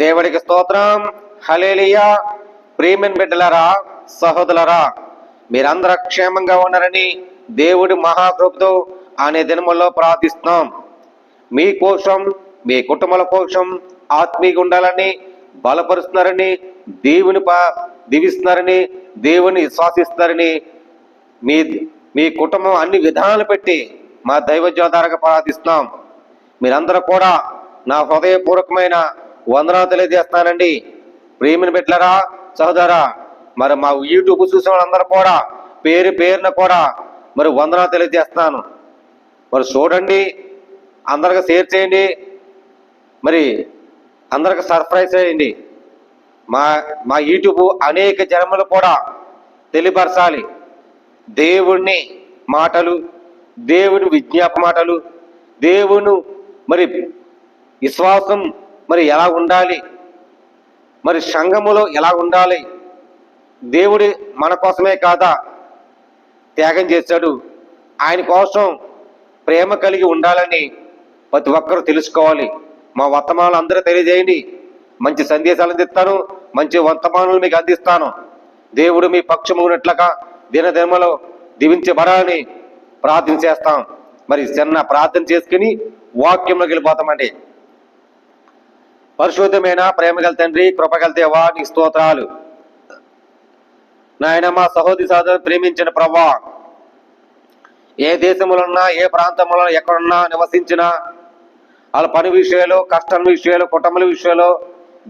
దేవుడికి స్తోత్రం. హలేలియా ప్రేమిన్ బిడ్డలరా సహోదరులరా మీరందరూ క్షేమంగా ఉన్నారని దేవుడి మహాకృపతో అనే దినముల్లో ప్రార్థిస్తున్నాం. మీ కోసం మీ కుటుంబాల కోసం ఆత్మీయ ఉండాలని బలపరుస్తున్నారని దేవుని పా దీవిస్తున్నారని దేవుని విశ్వాసిస్తారని మీ మీ కుటుంబం అన్ని విధానాలు పెట్టి మా దైవజ్యోధారగా ప్రార్థిస్తున్నాం. మీరందరూ కూడా నా హృదయపూర్వకమైన వందనాలు తెలియజేస్తున్నానండి. ప్రేమిని బిడ్డలరా సహోదరా మరి మా యూట్యూబ్ చూసిన వాళ్ళందరూ కూడా పేరు పేరున కూడా మరి వందనాలు తెలియజేస్తున్నాను. మరి చూడండి అందరికి షేర్ చేయండి. మరి అందరికి సర్ప్రైజ్ చేయండి. మా మా యూట్యూబ్ అనేక జన్మలు కూడా తెలియపరచాలి. దేవుణ్ణి మాటలు దేవుని విజ్ఞాప మాటలు దేవుని మరి విశ్వాసం మరి ఎలా ఉండాలి? మరి సంఘములో ఎలా ఉండాలి? దేవుడి మన కోసమే కాదా త్యాగం చేశాడు. ఆయన కోసం ప్రేమ కలిగి ఉండాలని ప్రతి ఒక్కరూ తెలుసుకోవాలి. మా వర్తమానాలు అందరూ తెలియజేయండి. మంచి సందేశాలు అందిస్తాను. మంచి వర్తమానాలు మీకు అందిస్తాను. దేవుడు మీ పక్షము ఉన్నట్లుగా దినదినమలో దీవించబడాలని ప్రార్థన చేస్తాం. మరి చిన్న ప్రార్థన చేసుకుని వాక్యంలోకి వెళ్ళిపోతామండి. పరిశుద్ధమైన ప్రేమగల తండ్రి కృపగల దేవా నీ స్తోత్రాలు. నాయన మా సహోదరి సహోదరు ప్రేమించిన ప్రభా ఏ దేశములున్నా ఏ ప్రాంతంలో ఎక్కడున్నా నివసించినా వాళ్ళ పని విషయాలు కష్టం విషయాలు కుటుంబల విషయాలు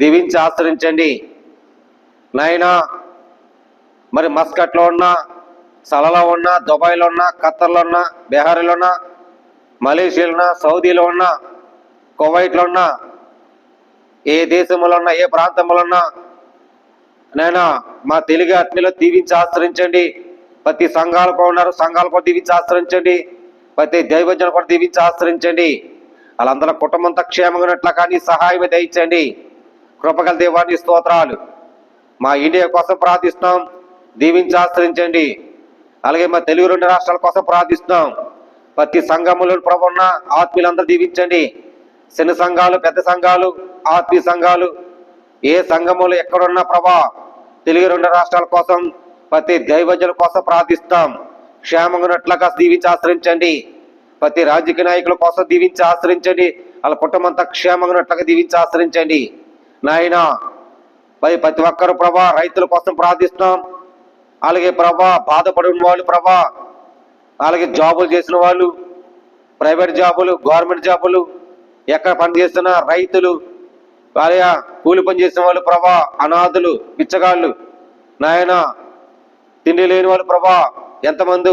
దీవించి ఆశ్రయించండి. నాయనా మరి మస్కట్లో ఉన్నా సలలో ఉన్నా దుబాయ్లో ఉన్నా ఖత్తర్లో ఉన్నా బీహార్లో ఉన్నా మలేషియాలో ఉన్నా సౌదీలో ఉన్నా కువైట్లో ఉన్నా ఏ దేశంలో ఉన్నా ఏ ప్రాంతంలో ఉన్నా నైనా మా తెలుగు ఆత్మీయులు దీవించి ఆశ్రయించండి. ప్రతి సంఘాలకు ఉన్నారు సంఘాలు కూడా దీవించి ఆశ్రయించండి. ప్రతి దైవజనం కూడా దీవించి ఆశ్రయించండి. వాళ్ళందరూ కుటుంబంతో క్షేమంగా ఉన్నట్ల కానీ సహాయం దయించండి కృపగల దేవాన్ని స్తోత్రాలు. మా ఇండియా కోసం ప్రార్థిస్తున్నాం దీవించి ఆశ్రయించండి. అలాగే మా తెలుగు రెండు రాష్ట్రాల కోసం ప్రార్థిస్తున్నాం. ప్రతి సంఘములు ప్రభున్న ఆత్మీయులందరూ దీవించండి. చిన్న సంఘాలు పెద్ద సంఘాలు ఆత్మీయ సంఘాలు ఏ సంఘములు ఎక్కడున్నా ప్రభా తెలుగు రెండు రాష్ట్రాల కోసం ప్రతి దైవజుల కోసం ప్రార్థిస్తాం. క్షేమంగా ఉన్నట్లుగా దీవించి ఆశ్రయించండి. ప్రతి రాజకీయ నాయకుల కోసం దీవించి ఆశ్రయించండి. వాళ్ళ కుటుంబంతా క్షేమంగా ఉన్నట్లుగా దీవించి ఆశ్రయించండి. నాయన పై ప్రతి ఒక్కరు ప్రభా రైతుల కోసం ప్రార్థిస్తున్నాం. అలాగే ప్రభా బాధపడి ఉన్న వాళ్ళు ప్రభా అలాగే జాబులు చేసిన వాళ్ళు ప్రైవేట్ జాబులు గవర్నమెంట్ జాబులు ఎక్కడ పని చేస్తున్న రైతులు భార్య కూలి పని చేసిన వాళ్ళు ప్రభా అనాథులు పిచ్చగాళ్ళు నాయన తిండి లేని వాళ్ళు ప్రభా ఎంతమంది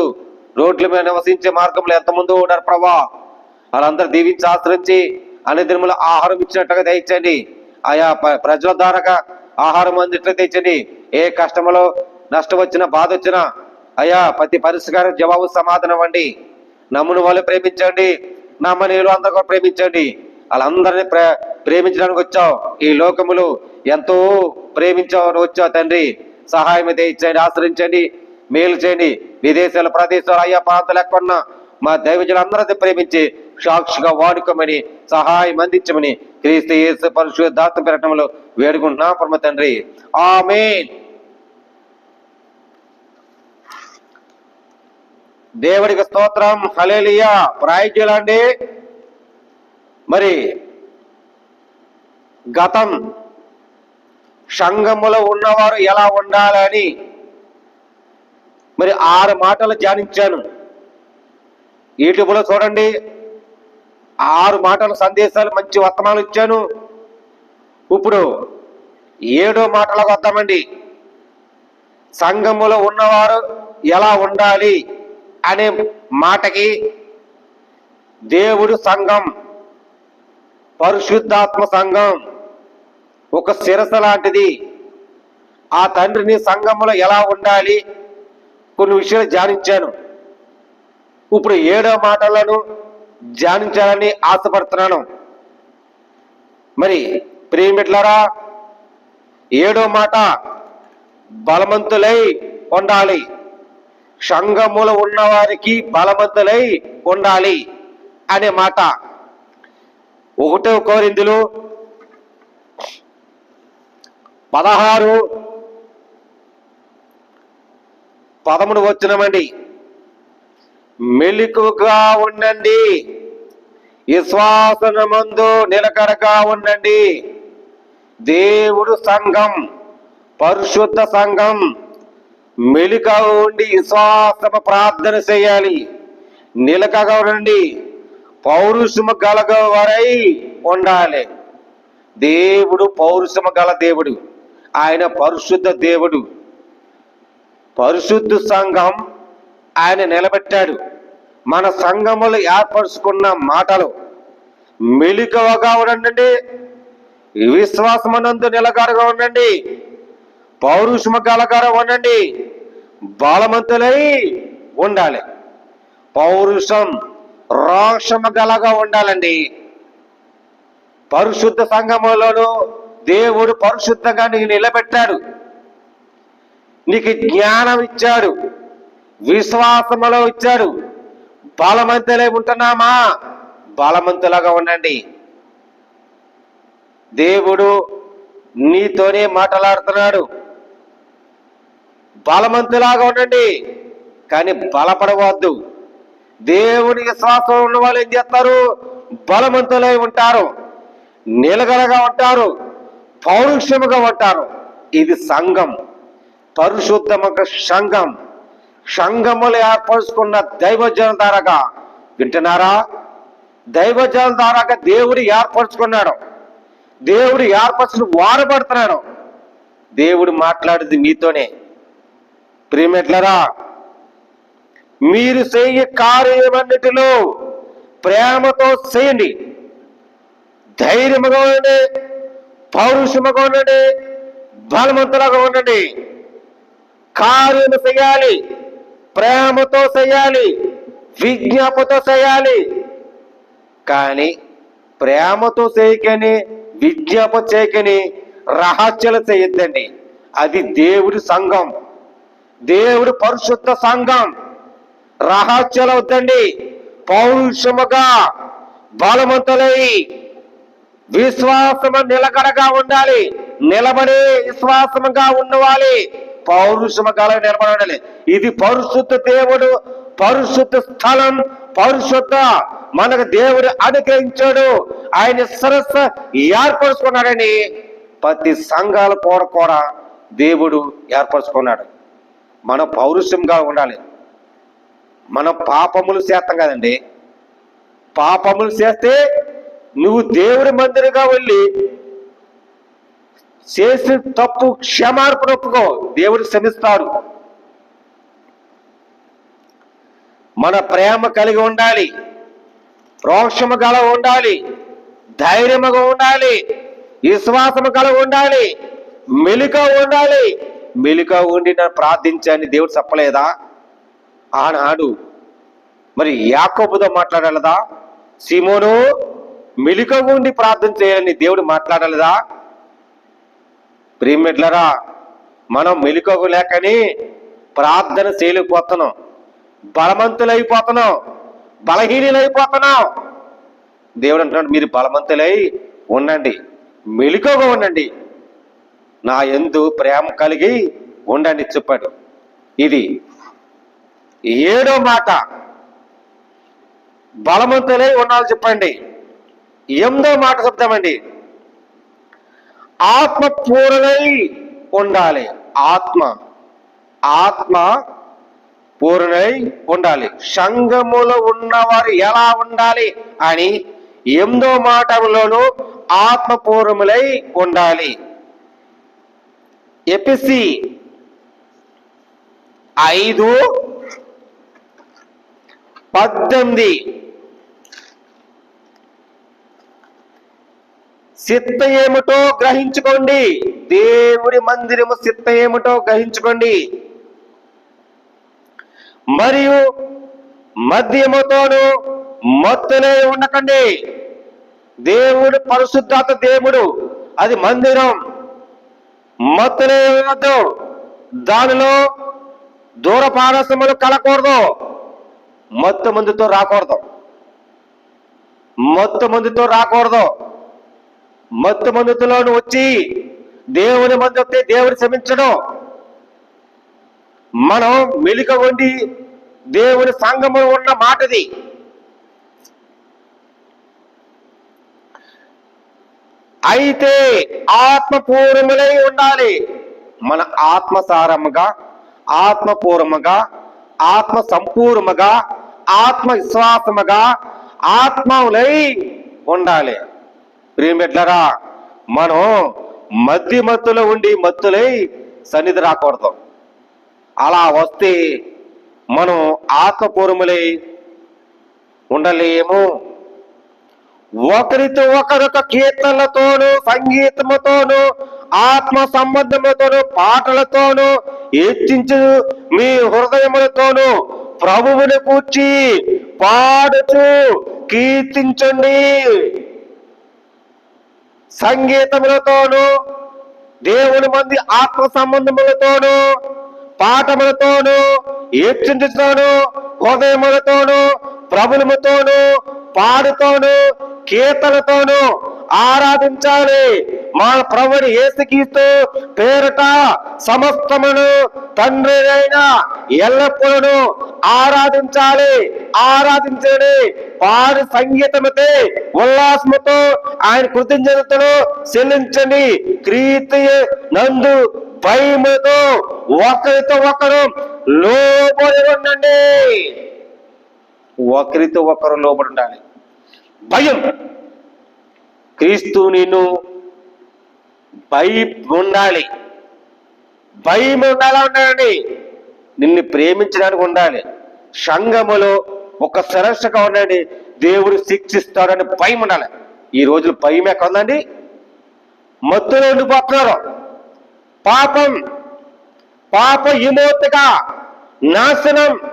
రోడ్ల మీద నివసించే మార్గంలో ఎంతమంది ఉన్నారు ప్రభా? వాళ్ళందరూ దీవించి ఆశ్రయించి అన్ని దినములు ఆహారం ఇచ్చినట్టుగా తెచ్చండి ఆయా ప్రజల ద్వారా ఆహారం అందిట్లు తెచ్చండి ఏ కష్టములో నష్టం వచ్చినా బాధ వచ్చినా అయ్యా ప్రతి పరిష్కారం జవాబు సమాధానం అండి నమ్మును వాళ్ళు ప్రేమించండి. నా వాళ్ళు అందరూ ప్రేమించండి. వాళ్ళందరినీ ప్రే ప్రేమించడానికి వచ్చావు. ఈ లోకములు ఎంతో ప్రేమించావు వచ్చావు తండ్రి. సహాయం ఇచ్చేయండి ఆశ్రయించండి మేలు చేయండి. విదేశాల ప్రదేశాలు అయ్యా ప్రాంతాలు ఎక్కడున్నా మా దైవజులందరినీ ప్రేమించి సాక్షిగా వాడుకోమని సహాయం అందించమని క్రీస్తు యేసు పరిశుద్ధాత్మ ప్రకటనలో వేడుకుంటున్నా పరమ తండ్రి. ఆమెన్. దేవుడికి స్తోత్రం. హలేలియా ప్రాయజ్యులండి మరి గతం. సంఘములో ఉన్నవారు ఎలా ఉండాలని. మరి ఆరు మాటలు ధ్యానించాను. యూట్యూబ్లో చూడండి. ఆరు మాటల సందేశాలు మంచి వర్తమానాలు ఇచ్చాను. ఇప్పుడు ఏడో మాటలకు వద్దామండి. సంఘములో ఉన్నవారు ఎలా ఉండాలి? అనే మాటకి దేవుడు సంఘం పరిశుద్ధాత్మ సంఘం ఒక శిరస లాంటిది. ఆ తండ్రిని సంఘంలో ఎలా ఉండాలి? కొన్ని విషయాలు ధ్యానించాను. ఇప్పుడు ఏడో మాటలను ధ్యానించాలని ఆశపడుతున్నాను. మరి ప్రియమిట్లరా ఏడో మాట బలవంతులై ఉండాలి. సంఘములో ఉన్నవారికి బలవంతులై ఉండాలి అనే మాట. ఒకటో కోరిందులు పదహారు పదమూడు వచ్చినమండి మెలుకుగా ఉండండి. విశ్వాసనమందు నిలకడగా ఉండండి. దేవుడు సంఘం పరిశుద్ధ సంఘం మెలిక ఉండి విశ్వాసమ ప్రార్థన చేయాలి. నిలకగా ఉండండి పౌరుషము గలగ వరై ఉండాలి. దేవుడు పౌరుషము గల దేవుడు. ఆయన పరిశుద్ధ దేవుడు. పరిశుద్ధ సంఘం ఆయన నిలబెట్టాడు. మన సంఘములు ఏర్పరుచుకున్న మాటలు మెలికవగా ఉండండి. విశ్వాసమనందు నిలకడగా ఉండండి. పౌరుషము గలగారం ఉండండి. బలవంతులై ఉండాలి. పౌరుషం రోషము గలగా ఉండాలండి. పరిశుద్ధ సంఘములోను దేవుడు పరిశుద్ధంగా నీకు నిలబెట్టాడు. నీకు జ్ఞానం ఇచ్చాడు. విశ్వాసములో ఇచ్చాడు. బలవంతులై ఉంటున్నామా? బలవంతులుగా ఉండండి. దేవుడు నీతోనే మాట్లాడుతున్నాడు. బలవంతులాగా ఉండండి. కానీ బలపడవద్దు. దేవుని విశ్వాసం ఉన్న వాళ్ళు ఏం చేస్తారు? బలవంతులై ఉంటారు. నిలగడగా ఉంటారు. పౌరుషముగా ఉంటారు. ఇది సంఘం. పరిశుద్ధముగా సంఘం. సంఘములు ఏర్పరుచుకున్న దైవజనం ద్వారాగా. వింటున్నారా? దైవజనం ద్వారాగా దేవుడు ఏర్పరచుకున్నాడు. దేవుడు ఏర్పరచుకుని వాడబడుతున్నాడు దేవుడు మాట్లాడేది మీతోనే. ప్రియమెట్లరా మీరు చేయ కార్యమన్నిటిలో ప్రేమతో చేయండి. ధైర్యముగా ఉండండి. పౌరుషముగా ఉండండి. బలవంతులుగా ఉండండి. కార్యము చేయాలి. ప్రేమతో చేయాలి. విజ్ఞాపతో చేయాలి. కానీ ప్రేమతో చేయకని విజ్ఞాప చేయకని రహస్యలు చేయొద్దండి. అది దేవుడి సంఘం. దేవుడు పరిశుద్ధ సంఘం. రహస్యాలు వద్దండి. పౌరుషముగా బలవంతులై విశ్వాసము నిలకడగా ఉండాలి. నిలబడి విశ్వాసముగా ఉండవాలి పౌరుషము గల ఇది పరిశుద్ధ దేవుడు పరిశుద్ధ స్థలం పరిశుద్ధ మనకు దేవుడు అనుగ్రహించాడు. ఆయన సరస్సు ఏర్పరచుకున్నాడని ప్రతి సంఘాల కూర కూడా దేవుడు ఏర్పరచుకున్నాడు. మన పౌరుషంగా ఉండాలి. మన పాపములు చేస్తాం కదండి. పాపములు చేస్తే నువ్వు దేవుడి మందిరగా వెళ్ళి చేసిన తప్పు క్షమార్పణ ఒప్పుకో. దేవుడు క్షమిస్తాడు. మన ప్రేమ కలిగి ఉండాలి. రోషము గల ఉండాలి. ధైర్యముగా ఉండాలి. విశ్వాసము కలిగి ఉండాలి. మెలుక ఉండాలి. మెలిక ఉండి నన్ను ప్రార్థించని దేవుడు చెప్పలేదా? ఆనాడు మరి యాకోబుతో మాట్లాడలేదా? సిమోను మెలిక ఉండి ప్రార్థన చేయాలని దేవుడు మాట్లాడలేదా? ప్రియమిట్లరా మనం మెలుకకు లేకని ప్రార్థన చేయలేకపోతున్నాం. బలవంతులైపోతున్నాం. బలహీనులైపోతున్నాం. దేవుడు అంటున్నాడు మీరు బలవంతులై ఉండండి. మెలుకగా ఉండండి. నా ఎందు ప్రేమ కలిగి ఉండండి చెప్పాడు. ఇది ఏడో మాట. బలవంతులై ఉండాలి చెప్పండి. ఎనిమిదో మాట చెప్తామండి. ఆత్మ పూర్ణై ఉండాలి. ఆత్మ. ఆత్మ పూర్ణై ఉండాలి. సంఘములో ఉన్నవారు ఎలా ఉండాలి అని ఎనిమిదో మాటలోనూ ఆత్మపూర్ణములై ఉండాలి. ఎపిసి ఐదు పద్దెనిమిది. సిత్త ఏమిటో గ్రహించుకోండి. దేవుడి మందిరము సిత్త ఏమిటో గ్రహించుకోండి. మరియు మద్యముతోను మత్తులే ఉండకండి. దేవుడు పరిశుద్ధాత దేవుడు. అది మందిరం. మత్తులు ఇవ్వద్దు దానిలో దూర పారసములు కలకూడదు. మత్తు మందుతో రాకూడదు. మత్తు మందుతో రాకూడదు. మత్తు మందుతులోను వచ్చి దేవుని మంది వస్తే దేవుని క్షమించడం మనం మెలిక ఉండి దేవుని సంగము ఉన్న మాటది. అయితే ఆత్మపూర్వములై ఉండాలి. మన ఆత్మసారముగా ఆత్మపూర్వముగా ఆత్మ సంపూర్ణముగా ఆత్మ విశ్వాసముగా ఆత్మలై ఉండాలి. ప్రియమిట్లరా మనం మధ్య మత్తులో ఉండి మత్తులై సన్నిధి రాకూడదు. అలా వస్తే మనం ఆత్మపూర్వములై ఉండలేము. ఒకరితో ఒకరొక కీర్తనలతోను సంగీతముతోను ఆత్మ సంబంధములతోను పాటలతోను హెచ్చించు మీ హృదయములతోను ప్రభువుని కూర్చి పాడుతూ కీర్తించండి. సంగీతములతోను దేవుని మంది ఆత్మ సంబంధములతోను పాఠములతోను హెచ్చించుతోనూ హృదయములతోను ప్రభులముతోను పాడుతోను కీర్తనతోనూ ఆరాధించాలి. మా ప్రభుని ఏసుకీస్తూ పేరట సమస్తమును తండ్రి అయిన ఎల్లప్పుడూ ఆరాధించాలి. ఆరాధించండి. వారి సంగీతముతే ఉల్లాసముతో ఆయన కృతజ్ఞతలు చెల్లించండి. క్రీతి నందు భయముతో ఒకరితో ఒకరు లోబడి ఉండండి. ఒకరితో ఒకరు లోబడి ఉండాలి. భయం. క్రీస్తు నిన్ను భయ ఉండాలి భయం ఉండాలా ఉండాలండి? నిన్ను ప్రేమించడానికి ఉండాలి. సంఘములో ఒక సరస్సుగా ఉండండి. దేవుడు శిక్షిస్తాడని భయం ఉండాలి ఈ రోజులు భయం ఎక్కడ ఉందండి మత్తులో ఉండిపోతున్నారు. పాపం. పాప విమోచగా నాశనం.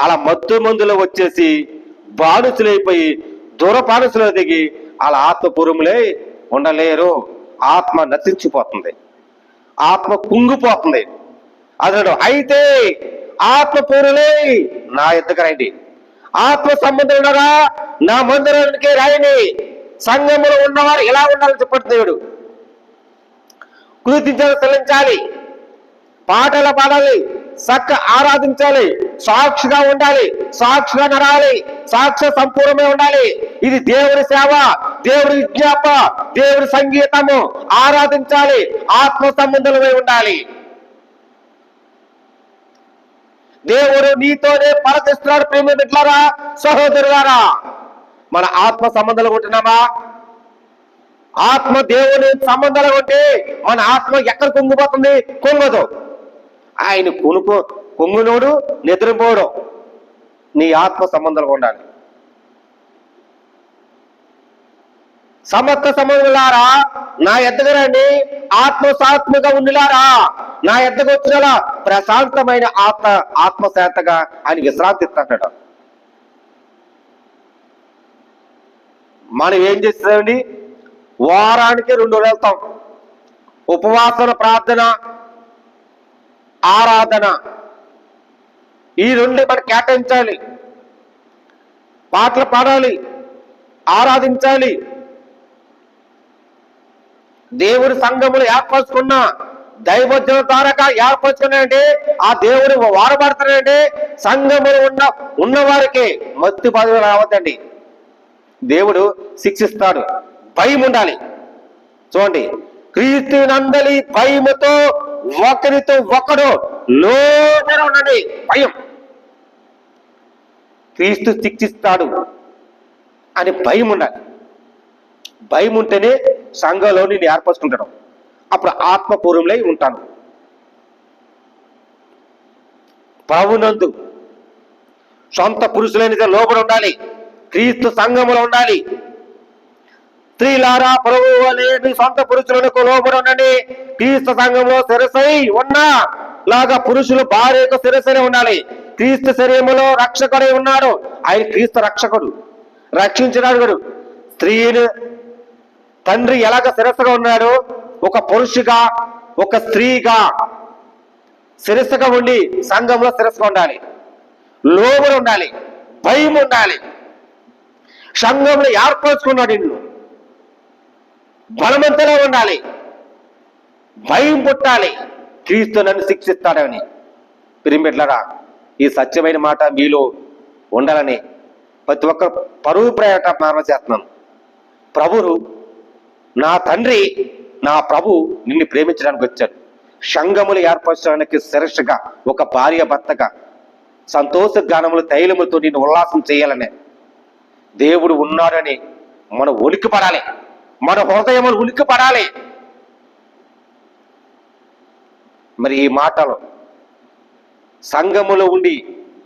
అలా మత్తు మందులో వచ్చేసి బానుసులైపోయి దూరపానుసులో దిగి అలా ఆత్మపూర్వములే ఉండలేరు. ఆత్మ నశించిపోతుంది. ఆత్మ కుంగిపోతుంది. అతడు అయితే ఆత్మపూరులే నా ఎద్దుకు రండి. ఆత్మ సంబంధం నా మందిరానికి రాయని సంఘములు ఉన్నవారు ఎలా ఉండాలని చెప్పాడు దేవుడు. కృతించాలి చెల్లించాలి. పాటలు పాడాలి. చక్క ఆరాధించాలి. సాక్షిగా ఉండాలి. సాక్షిగా నడాలి సాక్ష్య సంపూర్ణమే ఉండాలి. ఇది దేవుడి సేవ దేవుడి విజ్ఞాప దేవుడి సంగీతము. ఆరాధించాలి. ఆత్మ సంబంధులమై ఉండాలి. దేవుడు నీతోనే పరచిస్తున్నాడు ప్రేమ బిడ్డలారా సహోదరులారా. మన ఆత్మ సంబంధాలు ఉంటున్నామా? ఆత్మ దేవుని సంబంధాలు ఉంటే మన ఆత్మ ఎక్కడ కుంగిపోతుంది? కుంగదు. ఆయన కొనుకో కొంగునోడు నిద్రపోవడం నీ ఆత్మ సంబంధాలు ఉండాలి. సమస్త సంబంధులారా నా ఎద్దకు రండి. ఆత్మసాత్మగా ఉండిలారా. నా ఎద్దకు వచ్చినలా ప్రశాంతమైన ఆత్మ ఆత్మశాంతగా ఆయన విశ్రాంతి ఇస్తాడు మనం ఏం చేస్తామండి వారానికి రెండు రోజులు వెళ్తాం. ఉపవాసన ప్రార్థన ఆరాధన. ఈ రెండు మనం కేటాయించాలి. పాటలు పాడాలి. ఆరాధించాలి. దేవుడి సంఘములు ఏర్పరచుకున్న దైవజన ద్వారా ఏర్పరచుకున్నాయంటే ఆ దేవుడు వాడబడతానంటే సంఘములు ఉన్న ఉన్నవారికి మత్తి పదవి రావద్దండి. దేవుడు శిక్షిస్తాడు. భయం ఉండాలి. చూడండి. క్రీస్తు నందలి భయముతో ఒకరితో ఒకడు లోపల ఉన్నది. భయం. క్రీస్తు శిక్షిస్తాడు అని భయం ఉండాలి. భయం ఉంటేనే సంఘంలో నేను ఏర్పరచుకుంటాను అప్పుడు ఆత్మపూర్వంలో ఉంటాను. ప్రభునందు సొంత పురుషులైన లోపల ఉండాలి. క్రీస్తు సంఘములో ఉండాలి. స్త్రీలారా ప్రభు అనే మీ సొంత పురుషులకు లోబడి క్రీస్తు సంఘంలో శిరసై ఉన్నా లాగా పురుషులు భార్యకు శిరసనే ఉండాలి. క్రీస్తు శరీరంలో రక్షకుడై ఉన్నాడు. ఆయన క్రీస్తు రక్షకుడు రక్షించినాడు స్త్రీని తండ్రి ఎలాగ శిరస్సుగా ఉన్నాడు ఒక పురుషుగా ఒక స్త్రీగా శిరస్సుగా ఉండి సంఘంలో శిరస్సుగా ఉండాలి. లోబడి ఉండాలి. భయం ఉండాలి. సంఘంలో ఏర్పరచుకున్నాడు నిన్ను. బలవంతులో ఉండాలి. భయం పుట్టాలి. క్రీస్తు నన్ను శిక్షిస్తాడని. పిరిమిట్లరా ఈ సత్యమైన మాట మీలో ఉండాలని ప్రతి ఒక్కరు పరువు ప్రయాట ప్రారంభం చేస్తున్నాను. ప్రభువు నా తండ్రి నా ప్రభు నిన్ను ప్రేమించడానికి వచ్చాడు. షంగములు ఏర్పరచడానికి శిరస్సుగా ఒక భార్య భర్తగా సంతోష గానములు తైలములతో నిన్ను ఉల్లాసం చేయాలనే దేవుడు ఉన్నాడని మనం ఉనికి పడాలి మన హృదయములు ఉలిక్కి పడాలి మరి ఈ మాటలు సంఘములో ఉండి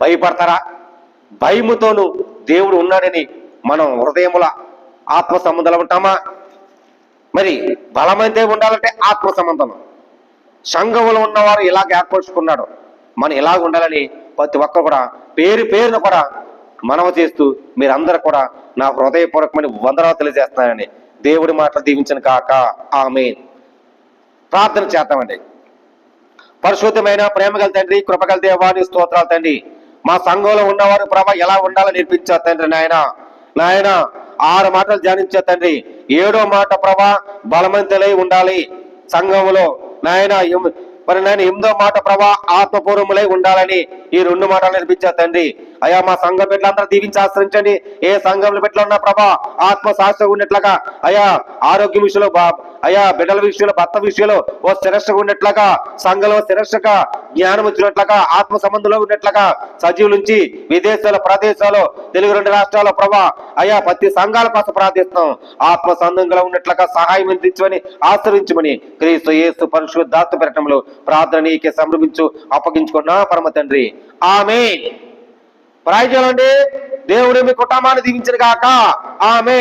భయపడతారా? భయముతోనూ దేవుడు ఉన్నాడని మనం హృదయముల ఆత్మ సంబంధాలు ఉంటామా? మరి బలమైతే ఉండాలంటే ఆత్మ సంబంధం. సంఘములో ఉన్నవారు ఇలాగ ఏర్పరచుకున్నాడు మనం ఇలాగ ఉండాలని ప్రతి ఒక్కరు కూడా పేరు పేరును కూడా మనవ చేస్తూ మీరందరూ కూడా నా హృదయపూర్వకమైన వందనాలు తెలియజేస్తున్నారని దేవుడి మాటలు దీవించను కాక. ఆమె ప్రార్థన చేద్దామండి. పరిశుద్ధమైన ప్రేమగల తండ్రి కృపగల దేవాని స్తోత్రాలు తండ్రి. మా సంఘంలో ఉన్నవారు ప్రభ ఎలా ఉండాలో నేర్పించారు తండ్రి నాయన? నాయన ఆరు మాటలు ధ్యానించే తండ్రి. ఏడో మాట ప్రభ బలమంతులై ఉండాలి సంఘములో. నాయన ఎం- మరి నాయన ఎనిమిదో మాట ప్రభా ఆత్మపూర్వములై ఉండాలని ఈ రెండు మాటలు నేర్పించా తండ్రి. అయా మా సంఘం బిడ్డలందరూ దీవించి ఆశ్రయించండి? ఏ సంఘంలో బిడ్డలు ఉన్నా ప్రభా ఆత్మ శాస్త్రం ఉన్నట్లుగా అయా ఆరోగ్య విషయంలో బా అయా బిడ్డల విషయంలో భర్త విషయంలో ఓ శిరస్సుగా ఉన్నట్లుగా సంఘంలో శిరస్సుగా జ్ఞానం వచ్చినట్లుగా ఆత్మ సంబంధంలో ఉన్నట్లుగా సజీవుల నుంచి విదేశాల ప్రదేశాలు తెలుగు రెండు రాష్ట్రాల ప్రభా అయా ప్రతి సంఘాల కోసం ప్రార్థిస్తున్నాం. ఆత్మ సంఘంలో ఉన్నట్లుగా సహాయం అందించమని ఆశ్రయించమని క్రీస్తు యేసు పరిశుద్ధాత్మ పెట్టడంలో ప్రార్థన నీకే సమర్పించు అప్పగించుకున్నా పరమ తండ్రి. ఆమె ప్రాయజలండి దేవుడు మీ కుటుంబాన్ని దీవించిన కాక ఆమె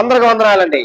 అందరికి వందనాలండి.